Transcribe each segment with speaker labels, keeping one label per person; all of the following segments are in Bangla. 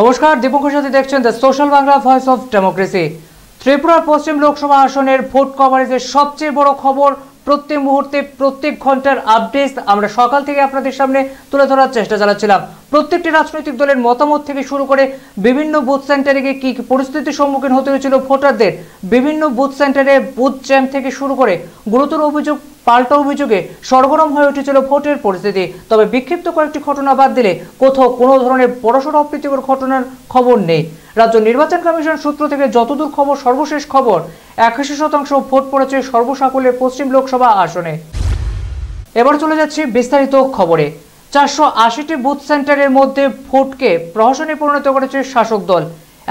Speaker 1: নমস্কার, দীপঙ্কর সাথে দেখছেন the social Bangla voice of democracy ত্রিপুরার পশ্চিম লোকসভা আসনের ভোট কভারেজের সবচেয়ে বড় খবর, প্রত্যেক মুহূর্তে, প্রত্যেক ঘণ্টার আপডেট আমরা সকাল থেকে আপনাদের সামনে তুলে ধরার চেষ্টা চালাচ্ছিলাম। প্রত্যেকটি রাজনৈতিক দলের মতামত থেকে শুরু করে বিভিন্ন বুথ সেন্টারে গিয়ে কী কী পরিস্থিতির সম্মুখীন হতে হয়েছিল ভোটারদের, বিভিন্ন বুথ সেন্টারে বুথ জ্যাম থেকে শুরু করে গুরুতর অভিযোগ পাল্টা অভিযোগে সরগরম হয়ে উঠেছিল ভোটের পরিস্থিতি। তবে বিক্ষিপ্ত কয়েকটি ঘটনা বাদ দিলে কোথাও কোনো ধরনের বড়সড় অপ্রীতিকর ঘটনার খবর নেই। রাজ্য নির্বাচন কমিশন সূত্র থেকে যতদূর খবর, সর্বশেষ খবর, একাশি শতাংশ ভোট পড়েছে সর্বসাকুল্যে পশ্চিম লোকসভা আসনে। এবার চলে যাচ্ছি বিস্তারিত খবরে। চারশো আশিটি বুথ সেন্টারের মধ্যে ভোটকে প্রহসনে পরিণত করেছে শাসক দল।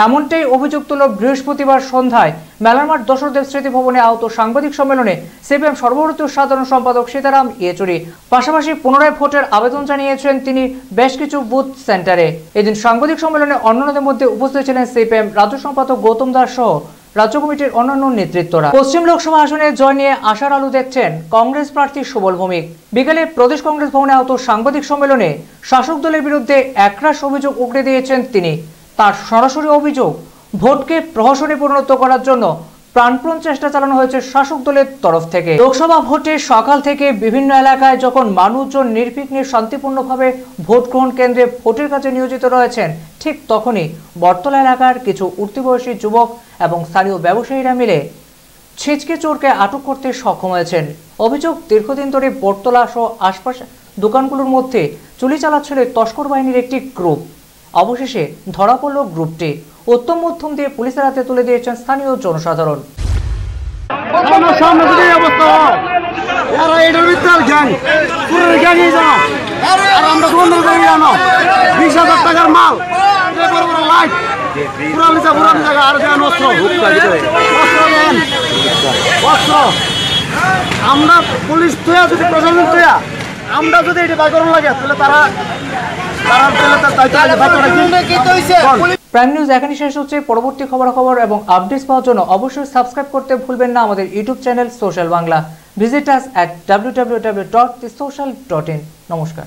Speaker 1: এমনটাই অভিযোগ তুলল বৃহস্পতিবার সন্ধ্যায় মেলারমাঠ দশরদেব স্মৃতি ভবনে আহত সাংবাদিক সম্মেলনে সিপিএম সর্বভারতীয় সাধারণ সম্পাদক সীতারাম ইয়েচুরি। পাশাপাশি পুনরায় ভোটের আবেদন জানিয়েছেন তিনি বেশ কিছু বুথ সেন্টারে। এদিন সাংবাদিক সম্মেলনে অন্যান্যদের মধ্যে উপস্থিত ছিলেন সিপিএম রাজ্য সম্পাদক গৌতম দাস সহ রাজ্য কমিটির অন্যান্য নেতৃত্বরা। পশ্চিম লোকসভা আসনে জয় নিয়ে আশার আলু দেখছেন কংগ্রেস প্রার্থী সুবল ভৌমিক। বিকেলে প্রদেশ কংগ্রেস ভবনে আহত সাংবাদিক সম্মেলনে শাসক দলের বিরুদ্ধে একরাশ অভিযোগ উগড়ে দিয়েছেন তিনি। তার সরাসরি অভিযোগ, ভোটকে প্রহসনে পরিণত করার জন্য প্রাণপণ চেষ্টা চালানো হয়েছে শাসক দলের তরফ থেকে। লোকসভা ভোটে সকাল থেকে বিভিন্ন এলাকায় যখন মানুষজন নির্বিঘ্নে শান্তিপূর্ণভাবে ভোট গ্রহণ কেন্দ্রে ভোটের কাছে নিয়োজিত রয়েছেন, ঠিক তখনই বর্তলা এলাকার কিছু উঠতি বয়সী যুবক এবং স্থানীয় ব্যবসায়ীরা মিলে ছিচকে চোরকে আটক করতে সক্ষম হয়েছেন। অভিযোগ দীর্ঘদিন ধরে বটতলা সহ আশপাশ দোকানগুলোর মধ্যে চুলি চালাচ্ছিল তস্কর বাহিনীর একটি গ্রুপ। অবশেষে ধরা পড়ল গ্রুপটি উত্তম মধ্যম দিয়ে পুলিশের হাতে তুলে দিয়েছেন স্থানীয় জনসাধারণ।
Speaker 2: আমার পুলিশ তুয়া যদি প্রশাসন তুয়া আমরা যদি এটা বাগরণ লাগে, তাহলে তারা
Speaker 1: প্রাইম নিউজ এখানে শেষ হচ্ছে। পরবর্তী খবর খবর এবং আপডেটস পাওয়ার জন্য অবশ্যই সাবস্ক্রাইব করতে ভুলবেন না আমাদের YouTube channel social Bangla. Visit us at W W W dot social dot in নমস্কার।